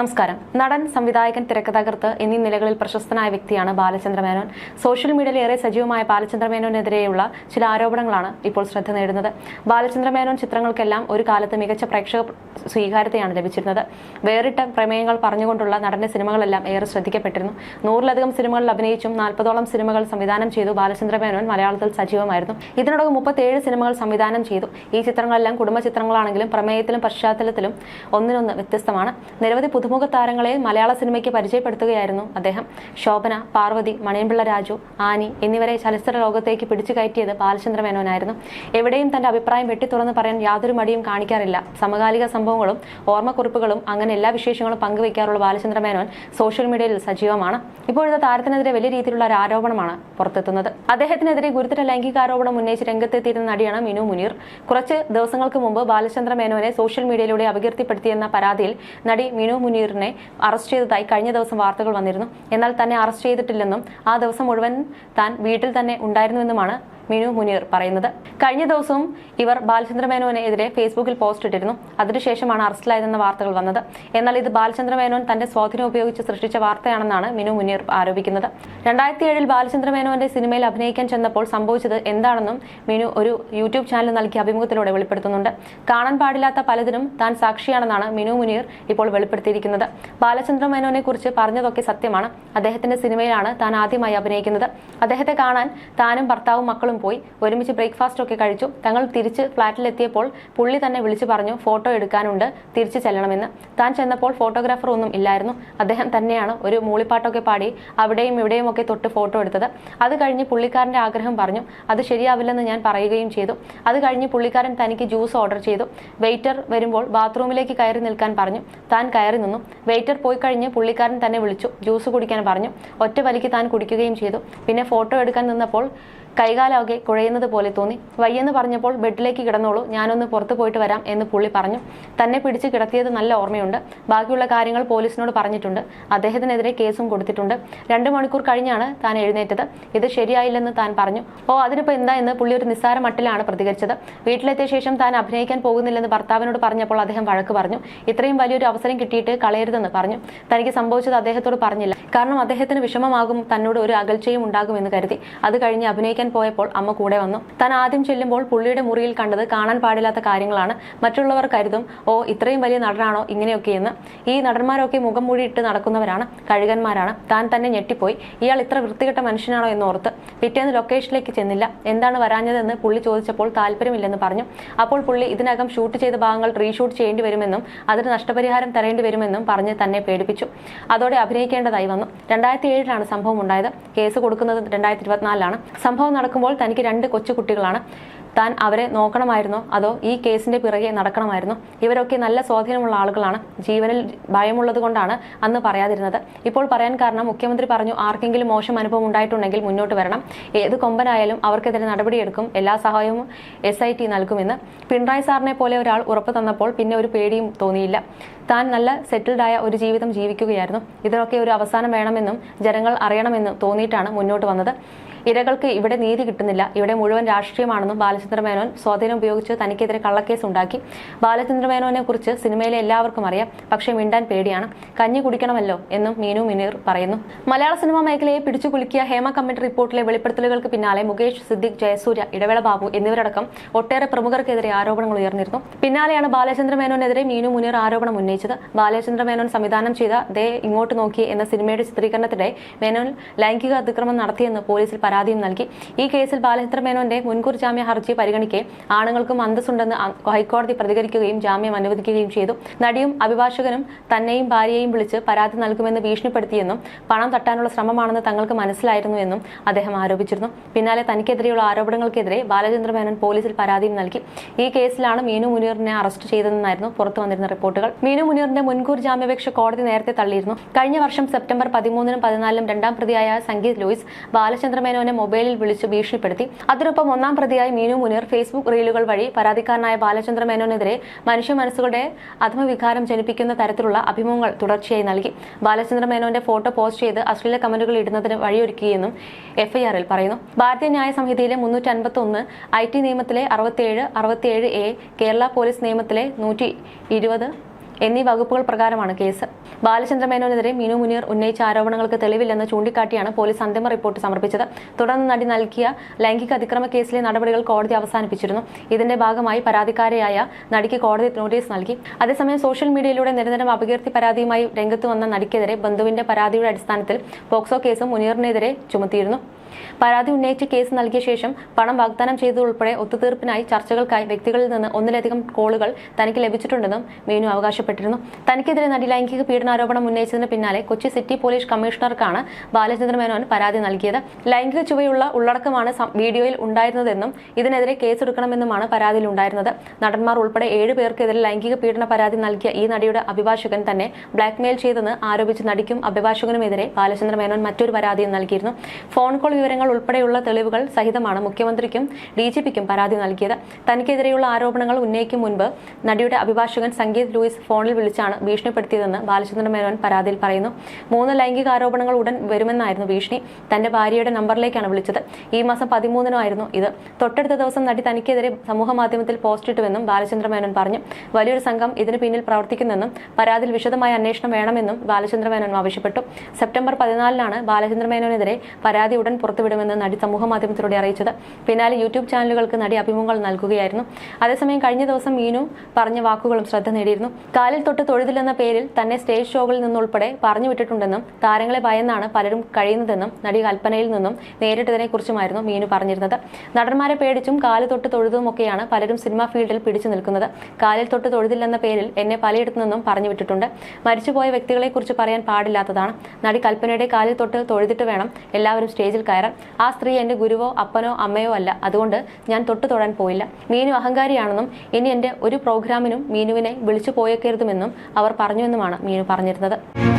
നമസ്കാരം. നടൻ സംവിധായകൻ തിരക്കഥാകൃത്ത് എന്നീ നിലകളിൽ പ്രശസ്തനായ വ്യക്തിയാണ് ബാലചന്ദ്ര മേനോൻ. സോഷ്യൽ മീഡിയയിൽ ഏറെ സജീവമായ ബാലചന്ദ്ര മേനോനെതിരെയുള്ള ചില ആരോപണങ്ങളാണ് ഇപ്പോൾ ശ്രദ്ധ നേടുന്നത്. ബാലചന്ദ്ര മേനോൻ ചിത്രങ്ങൾക്കെല്ലാം ഒരു കാലത്ത് മികച്ച പ്രേക്ഷക സ്വീകാര്യതയാണ് ലഭിച്ചിരുന്നത്. വേറിട്ട പ്രമേയങ്ങൾ പറഞ്ഞുകൊണ്ടുള്ള നടന്റെ സിനിമകളെല്ലാം ഏറെ ശ്രദ്ധിക്കപ്പെട്ടിരുന്നു. നൂറിലധികം സിനിമകളിൽ അഭിനയിച്ചും നാൽപ്പതോളം സിനിമകൾ സംവിധാനം ചെയ്തു ബാലചന്ദ്ര മേനോൻ മലയാളത്തിൽ സജീവമായിരുന്നു. ഇതിനോടകം മുപ്പത്തേഴ് സിനിമകൾ സംവിധാനം ചെയ്തു. ഈ ചിത്രങ്ങളെല്ലാം കുടുംബ ചിത്രങ്ങളാണെങ്കിലും പ്രമേയത്തിലും പശ്ചാത്തലത്തിലും ഒന്നിനൊന്ന് വ്യത്യസ്തമാണ്. നിരവധി പുതുമുഖ താരങ്ങളെ മലയാള സിനിമയ്ക്ക് പരിചയപ്പെടുത്തുകയായിരുന്നു അദ്ദേഹം. ശോഭന പാർവതി മണിയൻപിള്ള രാജു ആനി എന്നിവരെ ചലച്ചിത്ര ലോകത്തേക്ക് പിടിച്ചു കയറ്റിയത് ബാലചന്ദ്ര മേനോനായിരുന്നു. എവിടെയും തന്റെ അഭിപ്രായം വെട്ടിത്തുറന്ന് പറയാൻ യാതൊരു മടിയും കാണിക്കാറില്ല. സമകാലിക സംഭവങ്ങളും ഓർമ്മക്കുറിപ്പുകളും അങ്ങനെ എല്ലാ വിശേഷങ്ങളും പങ്കുവയ്ക്കാറുള്ള ബാലചന്ദ്ര മേനോൻ സോഷ്യൽ മീഡിയയിൽ സജീവമാണ്. ഇപ്പോഴത്തെ താരത്തിനെതിരെ വലിയ രീതിയിലുള്ള ഒരു ആരോപണമാണ് പുറത്തെത്തുന്നത്. അദ്ദേഹത്തിനെതിരെ ഗുരുതര ലൈംഗികാരോപണം ഉന്നയിച്ച് രംഗത്തെത്തിയിരുന്ന നടിയാണ് മിനു മുനീർ. കുറച്ച് ദിവസങ്ങൾക്ക് മുമ്പ് ബാലചന്ദ്ര മേനോനെ സോഷ്യൽ മീഡിയയിലൂടെ അപകീർത്തിപ്പെടുത്തിയെന്ന പരാതിയിൽ നടി മിനു മുനീറിനെ അറസ്റ്റ് ചെയ്തതായി കഴിഞ്ഞ ദിവസം വാർത്തകൾ വന്നിരുന്നു. എന്നാൽ തന്നെ അറസ്റ്റ് ചെയ്തിട്ടില്ലെന്നും ആ ദിവസം മുഴുവൻ താൻ വീട്ടിൽ തന്നെ ഉണ്ടായിരുന്നുവെന്നുമാണ് മിനു മുനീർ പറയുന്നത്. കഴിഞ്ഞ ദിവസവും ഇവർ ബാലചന്ദ്ര മേനോനെതിരെ ഫേസ്ബുക്കിൽ പോസ്റ്റ് ഇട്ടിരുന്നു. അതിനുശേഷമാണ് അറസ്റ്റിലായതെന്ന വാർത്തകൾ വന്നത്. എന്നാൽ ഇത് ബാലചന്ദ്ര മേനോൻ തന്റെ സ്വാധീനം ഉപയോഗിച്ച് സൃഷ്ടിച്ച വാർത്തയാണെന്നാണ് മിനു മുനീർ ആരോപിക്കുന്നത്. രണ്ടായിരത്തി ഏഴിൽ ബാലചന്ദ്ര മേനോന്റെ സിനിമയിൽ അഭിനയിക്കാൻ ചെന്നപ്പോൾ സംഭവിച്ചത് എന്താണെന്നും മിനു ഒരു യൂട്യൂബ് ചാനൽ നൽകിയ അഭിമുഖത്തിലൂടെ വെളിപ്പെടുത്തുന്നുണ്ട്. കാണാൻ പാടില്ലാത്ത പലതിനും താൻ സാക്ഷിയാണെന്നാണ് മിനു മുനീർ ഇപ്പോൾ വെളിപ്പെടുത്തിയിരിക്കുന്നത്. ബാലചന്ദ്ര മേനോനെ കുറിച്ച് പറഞ്ഞതൊക്കെ സത്യമാണ്. അദ്ദേഹത്തിന്റെ സിനിമയിലാണ് താൻ ആദ്യമായി അഭിനയിക്കുന്നത്. അദ്ദേഹത്തെ കാണാൻ താനും ഭർത്താവും മക്കളും പോയി. ഒരുമിച്ച് ബ്രേക്ക്ഫാസ്റ്റ് ഒക്കെ കഴിച്ചു. തങ്ങൾ തിരിച്ച് ഫ്ളാറ്റിലെത്തിയപ്പോൾ പുള്ളി തന്നെ വിളിച്ചു പറഞ്ഞു ഫോട്ടോ എടുക്കാനുണ്ട്. തിരിച്ചു ചെല്ലണമെന്ന്. താൻ ചെന്നപ്പോൾ ഫോട്ടോഗ്രാഫർ ഒന്നും ഇല്ലായിരുന്നു. അദ്ദേഹം തന്നെയാണ് ഒരു മൂളിപ്പാട്ടൊക്കെ പാടി അവിടെയും ഇവിടെയും ഒക്കെ തൊട്ട് ഫോട്ടോ എടുത്തത്. അത് കഴിഞ്ഞ് പുള്ളിക്കാരന്റെ ആഗ്രഹം പറഞ്ഞു അത് ശരിയാവില്ലെന്ന് ഞാൻ പറയുകയും ചെയ്തു. അത് കഴിഞ്ഞ് പുള്ളിക്കാരൻ തനിക്ക് ജ്യൂസ് ഓർഡർ ചെയ്തു. വെയിറ്റർ വരുമ്പോൾ ബാത്റൂമിലേക്ക് കയറി നിൽക്കാൻ പറഞ്ഞു. താൻ കയറി നിന്നു. വെയിറ്റർ പോയി കഴിഞ്ഞ് പുള്ളിക്കാരൻ തന്നെ വിളിച്ചു. ജ്യൂസ് കുടിക്കാൻ പറഞ്ഞു. ഒറ്റ വലിക്ക് താൻ കുടിക്കുകയും ചെയ്തു. പിന്നെ ഫോട്ടോ എടുക്കാൻ നിന്നപ്പോൾ കൈകാലാകെ കുഴയുന്നത് പോലെ തോന്നി. വയ്യെന്ന് പറഞ്ഞപ്പോൾ ബെഡിലേക്ക് കിടന്നോളൂ ഞാനൊന്ന് പുറത്തു പോയിട്ട് വരാം എന്ന് പുള്ളി പറഞ്ഞു. തന്നെ പിടിച്ച് കിടത്തിയത് നല്ല ഓർമ്മയുണ്ട്. ബാക്കിയുള്ള കാര്യങ്ങൾ പോലീസിനോട് പറഞ്ഞിട്ടുണ്ട്. അദ്ദേഹത്തിനെതിരെ കേസും കൊടുത്തിട്ടുണ്ട്. രണ്ട് മണിക്കൂർ കഴിഞ്ഞാണ് താൻ എഴുന്നേറ്റത്. ഇത് ശരിയായില്ലെന്ന് താൻ പറഞ്ഞു. ഓ അതിനിപ്പോൾ എന്താ എന്ന് പുള്ളി ഒരു നിസ്സാര മട്ടിലാണ് പ്രതികരിച്ചത്. വീട്ടിലെത്തിയ ശേഷം താൻ അഭിനയിക്കാൻ പോകുന്നില്ലെന്ന് ഭർത്താവിനോട് പറഞ്ഞപ്പോൾ അദ്ദേഹം വഴക്ക് പറഞ്ഞു. ഇത്രയും വലിയൊരു അവസരം കിട്ടിയിട്ട് കളയരുതെന്ന് പറഞ്ഞു. തനിക്ക് സംഭവിച്ചത് അദ്ദേഹത്തോട് പറഞ്ഞില്ല. കാരണം അദ്ദേഹത്തിന് വിഷമമാകും തന്നോട് ഒരു അകൽച്ചയും ഉണ്ടാകുമെന്ന് കരുതി. അത് കഴിഞ്ഞ് അഭിനയിക്കാൻ പോയപ്പോൾ അമ്മ കൂടെ വന്നു. താൻ ആദ്യം ചെല്ലുമ്പോൾ പുള്ളിയുടെ മുറിയിൽ കണ്ടത് കാണാൻ പാടില്ലാത്ത കാര്യങ്ങളാണ്. മറ്റുള്ളവർ കരുതും ഓ ഇത്രയും വലിയ നടനാണോ? ഇങ്ങനെയൊക്കെയെന്ന് ഈ നടന്മാരൊക്കെ മുഖം മൂടിയിട്ട് നടക്കുന്നവരാണ് കഴുകന്മാരാണ്. താൻ തന്നെ ഞെട്ടിപ്പോയി. ഇയാൾ ഇത്ര വൃത്തികെട്ട മനുഷ്യനാണോ? എന്ന് ഓർത്ത് പിറ്റേന്ന് ലൊക്കേഷനിലേക്ക് ചെന്നില്ല. എന്താണ് വരാഞ്ഞതെന്ന് പുള്ളി ചോദിച്ചപ്പോൾ താല്പര്യമില്ലെന്ന് പറഞ്ഞു. അപ്പോൾ പുള്ളി ഇതിനകം ഷൂട്ട് ചെയ്ത ഭാഗങ്ങൾ റീഷൂട്ട് ചെയ്യേണ്ടി വരുമെന്നും അതിന് നഷ്ടപരിഹാരം തരേണ്ടി വരുമെന്നും പറഞ്ഞ് തന്നെ പേടിപ്പിച്ചു. അതോടെ അഭിനയിക്കേണ്ടതായി വന്നു. രണ്ടായിരത്തി ഏഴിലാണ് സംഭവം ഉണ്ടായത്. കേസ് കൊടുക്കുന്നത് രണ്ടായിരത്തി ഇരുപത്തിനാലിലാണ്. സംഭവം നടക്കുമ്പോൾ തനിക്ക് രണ്ട് കൊച്ചുകുട്ടികളാണ്. താൻ അവരെ നോക്കണമായിരുന്നോ? അതോ ഈ കേസിന്റെ പിറകെ നടക്കണമായിരുന്നോ? ഇവരൊക്കെ നല്ല സ്വാധീനമുള്ള ആളുകളാണ്. ജീവനിൽ ഭയമുള്ളത് കൊണ്ടാണ് അന്ന് പറയാതിരുന്നത്. ഇപ്പോൾ പറയാൻ കാരണം മുഖ്യമന്ത്രി പറഞ്ഞു ആർക്കെങ്കിലും മോശം അനുഭവം ഉണ്ടായിട്ടുണ്ടെങ്കിൽ മുന്നോട്ട് വരണം. ഏത് കൊമ്പനായാലും അവർക്കെതിരെ നടപടിയെടുക്കും. എല്ലാ സഹായവും എസ് ഐ ടി നൽകുമെന്ന്. പിണറായി സാറിനെ പോലെ ഒരാൾ ഉറപ്പ് തന്നപ്പോൾ പിന്നെ ഒരു പേടിയും തോന്നിയില്ല. താൻ നല്ല സെറ്റിൽഡ് ആയ ഒരു ജീവിതം ജീവിക്കുകയായിരുന്നു. ഇതിനൊക്കെ ഒരു അവസാനം വേണമെന്നും ജനങ്ങൾ അറിയണമെന്നും തോന്നിയിട്ടാണ് മുന്നോട്ട് വന്നത്. ഇരകൾക്ക് ഇവിടെ നീതി കിട്ടുന്നില്ല. ഇവിടെ മുഴുവൻ രാഷ്ട്രീയമാണെന്നും ബാലചന്ദ്ര മേനോൻ സ്വാധീനം ഉപയോഗിച്ച് തനിക്കെതിരെ കള്ളക്കേസ് ഉണ്ടാക്കി. ബാലചന്ദ്ര മേനോനെ കുറിച്ച് സിനിമയിലെ എല്ലാവർക്കും അറിയാം. പക്ഷേ മിണ്ടാൻ പേടിയാണ്. കഞ്ഞി കുടിക്കണമല്ലോ എന്നും മീനു മിനീർ പറയുന്നു. മലയാള സിനിമാ മേഖലയെ പിടിച്ചു കുലുക്കിയ ഹേമ കമ്മിറ്റി റിപ്പോർട്ടിലെ വെളിപ്പെടുത്തലുകൾക്ക് പിന്നാലെ മുകേഷ് സിദ്ദിഖ് ജയസൂര്യ ഇടവേള ബാബു എന്നിവരടക്കം ഒട്ടേറെ പ്രമുഖർക്കെതിരെ ആരോപണങ്ങൾ ഉയർന്നിരുന്നു. പിന്നാലെയാണ് ബാലചന്ദ്ര മേനോനെതിരെ മീനു മുനീർ ആരോപണം ഉന്നയിച്ചത്. ബാലചന്ദ്ര മേനോൻ സംവിധാനം ചെയ്ത ദേ ഇങ്ങോട്ട് നോക്കി എന്ന സിനിമയുടെ ചിത്രീകരണത്തിനിടെ മേനോൻ ലൈംഗിക അതിക്രമം നടത്തിയെന്ന് പോലീസിൽ പരാതിയും നൽകി. ഈ കേസിൽ ബാലചന്ദ്ര മേനോന്റെ മുൻകൂർ ജാമ്യ ഹർജി പരിഗണിക്കെ ആണുങ്ങൾക്കും അന്തസ്സുണ്ടെന്ന് ഹൈക്കോടതി പ്രതികരിക്കുകയും ജാമ്യം അനുവദിക്കുകയും ചെയ്തു. നടിയും അഭിഭാഷകനും തന്നെയും ഭാര്യയെയും വിളിച്ച് പരാതി നൽകുമെന്ന് ഭീഷണിപ്പെടുത്തിയെന്നും പണം തട്ടാനുള്ള ശ്രമമാണെന്ന് തങ്ങൾക്ക് മനസ്സിലായിരുന്നു എന്നും അദ്ദേഹം ആരോപിച്ചിരുന്നു. പിന്നാലെ തനിക്കെതിരെയുള്ള ആരോപണങ്ങൾക്കെതിരെ ബാലചന്ദ്ര മേനോൻ പോലീസിൽ പരാതിയും നൽകി. ഈ കേസിലാണ് മീനു മുനീറിനെ അറസ്റ്റ് ചെയ്തതെന്നായിരുന്നു പുറത്തു വന്നിരുന്ന റിപ്പോർട്ടുകൾ. മീനു മുനീറിന്റെ മുൻകൂർ ജാമ്യാപേക്ഷ കോടതി നേരത്തെ തള്ളിയിരുന്നു. കഴിഞ്ഞ വർഷം സെപ്റ്റംബർ പതിമൂന്നിനും പതിനാലിനും രണ്ടാം പ്രതിയായ സംഗീത് ലൂയിസ് ബാലചന്ദ്രമേനോനെ മൊബൈലിൽ വിളിച്ച് ഭീഷണിപ്പെടുത്തി. അതിനൊപ്പം ഒന്നാം പ്രതിയായി മീനു മുനീർ ഫേസ്ബുക്ക് റീലുകൾ വഴി പരാതിക്കാരനായ ബാലചന്ദ്രമേനോനെതിരെ മനുഷ്യ മനസ്സുകളുടെ അധമവികാരം ജനിപ്പിക്കുന്ന തരത്തിലുള്ള അഭിമുഖങ്ങൾ തുടർച്ചയായി നൽകി. ബാലചന്ദ്രമേനോന്റെ ഫോട്ടോ പോസ്റ്റ് ചെയ്ത് അശ്ലീല കമന്റുകൾ ഇടുന്നതിന് വഴിയൊരുക്കിയെന്നും എഫ്ഐആറിൽ പറയുന്നു. ഭാരതീയ ന്യായ സംഹിതയിലെ മുന്നൂറ്റി അൻപത്തി ഒന്ന് ഐ ടി നിയമത്തിലെ അറുപത്തിയേഴ് അറുപത്തിയേഴ് എ കേരള പോലീസ് നിയമത്തിലെ നൂറ്റി ഇരുപത് എന്നീ വകുപ്പുകൾ പ്രകാരമാണ് കേസ്. ബാലചന്ദ്ര മേനോനെതിരെ മീനു മുനീർ ഉന്നയിച്ച ആരോപണങ്ങൾക്ക് തെളിവില്ലെന്ന് ചൂണ്ടിക്കാട്ടിയാണ് പോലീസ് അന്തിമ റിപ്പോർട്ട് സമർപ്പിച്ചത്. തുടർന്ന് നടി നൽകിയ ലൈംഗിക അതിക്രമ കേസിലെ നടപടികൾ കോടതി അവസാനിപ്പിച്ചിരുന്നു. ഇതിന്റെ ഭാഗമായി പരാതിക്കാരിയായ നടിക്ക് കോടതി നോട്ടീസ് നൽകി. അതേസമയം സോഷ്യൽ മീഡിയയിലൂടെ നിരന്തരം അപകീർത്തി പരാതിയുമായി രംഗത്ത് വന്ന നടിക്കെതിരെ ബന്ധുവിന്റെ പരാതിയുടെ അടിസ്ഥാനത്തിൽ പോക്സോ കേസും മുനീറിനെതിരെ ചുമത്തിയിരുന്നു. പരാതി ഉന്നയിച്ച് കേസ് നൽകിയ ശേഷം പണം വാഗ്ദാനം ചെയ്തതുൾപ്പെടെ ഒത്തുതീർപ്പിനായി ചർച്ചകൾക്കായി വ്യക്തികളിൽ നിന്ന് ഒന്നിലധികം കോളുകൾ തനിക്ക് ലഭിച്ചിട്ടുണ്ടെന്നും മീനു അവകാശപ്പെട്ടിരുന്നു. തനിക്കെതിരെ നടി ലൈംഗിക പീഡനാരോപണം ഉന്നയിച്ചതിന് പിന്നാലെ കൊച്ചി സിറ്റി പോലീസ് കമ്മീഷണർക്കാണ് ബാലചന്ദ്ര മേനോൻ പരാതി നൽകിയത്. ലൈംഗിക ചുവയുള്ള ഉള്ളടക്കമാണ് വീഡിയോയിൽ ഉണ്ടായിരുന്നതെന്നും ഇതിനെതിരെ കേസെടുക്കണമെന്നുമാണ് പരാതിയിൽ ഉണ്ടായിരുന്നത്. നടന്മാർ ഉൾപ്പെടെ ഏഴ് പേർക്കെതിരെ ലൈംഗിക പീഡന പരാതി നൽകിയ ഈ നടിയുടെ അഭിഭാഷകൻ തന്നെ ബ്ലാക്ക്മെയിൽ ചെയ്തെന്ന് ആരോപിച്ച് നടിക്കും അഭിഭാഷകനുമെതിരെ ബാലചന്ദ്ര മേനോൻ മറ്റൊരു പരാതിയും നൽകിയിരുന്നു. ഫോൺ കോൾ വിവരങ്ങൾ ഉൾപ്പെടെയുള്ള തെളിവുകൾ സഹിതമാണ് മുഖ്യമന്ത്രിക്കും ഡി ജി പിക്കും പരാതി നൽകിയത്. തനിക്കെതിരെയുള്ള ആരോപണങ്ങൾ ഉന്നയിക്കും മുൻപ് നടിയുടെ അഭിഭാഷകൻ സംഗീത് ലൂയിസ് ഫോണിൽ വിളിച്ചാണ് ഭീഷണിപ്പെടുത്തിയതെന്ന് ബാലചന്ദ്രൻ മേനോൻ പരാതിയിൽ പറയുന്നു. മൂന്ന് ലൈംഗിക ആരോപണങ്ങൾ ഉടൻ വരുമെന്നായിരുന്നു ഭീഷണി. തന്റെ ഭാര്യയുടെ നമ്പറിലേക്കാണ് വിളിച്ചത്. ഈ മാസം പതിമൂന്നിനായിരുന്നു ഇത്. തൊട്ടടുത്ത ദിവസം നടി തനിക്കെതിരെ സമൂഹ മാധ്യമത്തിൽ പോസ്റ്റ് ഇട്ടുവെന്നും ബാലചന്ദ്ര മേനോൻ പറഞ്ഞു. വലിയൊരു സംഘം ഇതിന് പിന്നിൽ പ്രവർത്തിക്കുന്നെന്നും പരാതിയിൽ വിശദമായ അന്വേഷണം വേണമെന്നും ബാലചന്ദ്ര മേനോൻ ആവശ്യപ്പെട്ടു. സെപ്റ്റംബർ പതിനാലിനാണ് ബാലചന്ദ്ര മേനോനെതിരെ പരാതി ഉടൻ പുറത്തുവിടുമെന്ന് നടി സമൂഹ മാധ്യമത്തിലൂടെ അറിയിച്ചത്. പിന്നാലെ യൂട്യൂബ് ചാനലുകൾക്ക് നടി അഭിമുഖങ്ങൾ നൽകുകയായിരുന്നു. അതേസമയം കഴിഞ്ഞ ദിവസം മീനു പറഞ്ഞ വാക്കുകളും ശ്രദ്ധ നേടിയിരുന്നു. കാലിൽ തൊട്ട് തൊഴുതില്ലെന്ന പേരിൽ തന്നെ സ്റ്റേജ് ഷോകളിൽ നിന്നുൾപ്പെടെ പറഞ്ഞു വിട്ടിട്ടുണ്ടെന്നും താരങ്ങളെ ഭയന്നാണ് പലരും കഴിയുന്നതെന്നും നടി കൽപ്പനയിൽ നിന്നും നേരിട്ടതിനെക്കുറിച്ചുമായിരുന്നു മീനു പറഞ്ഞിരുന്നത്. നടന്മാരെ പേടിച്ചും കാൽ തൊട്ട് തൊഴുതുമൊക്കെയാണ് പലരും സിനിമാ ഫീൽഡിൽ പിടിച്ചു നിൽക്കുന്നത്. കാലിൽ തൊട്ട് തൊഴുതില്ലെന്ന പേരിൽ എന്നെ പലയിടത്തു നിന്നും പറഞ്ഞു വിട്ടിട്ടുണ്ട്. മരിച്ചുപോയ വ്യക്തികളെക്കുറിച്ച് പറയാൻ പാടില്ലാത്തതാണ്. നടി കൽപ്പനയുടെ കാലിൽ തൊട്ട് തൊഴുതിട്ട് വേണം എല്ലാവരും സ്റ്റേജിൽ കയറാൻ. ആ സ്ത്രീ എന്റെ ഗുരുവോ അപ്പനോ അമ്മയോ അല്ല. അതുകൊണ്ട് ഞാൻ തൊട്ടു തൊടാൻ പോയില്ല. മീനു അഹങ്കാരിയാണെന്നും ഇനി എന്റെ ഒരു പ്രോഗ്രാമിനും മീനുവിനെ വിളിച്ചു പോയേക്കരുതുമെന്നും അവർ പറഞ്ഞുവെന്നുമാണ് മീനു പറഞ്ഞിരുന്നത്.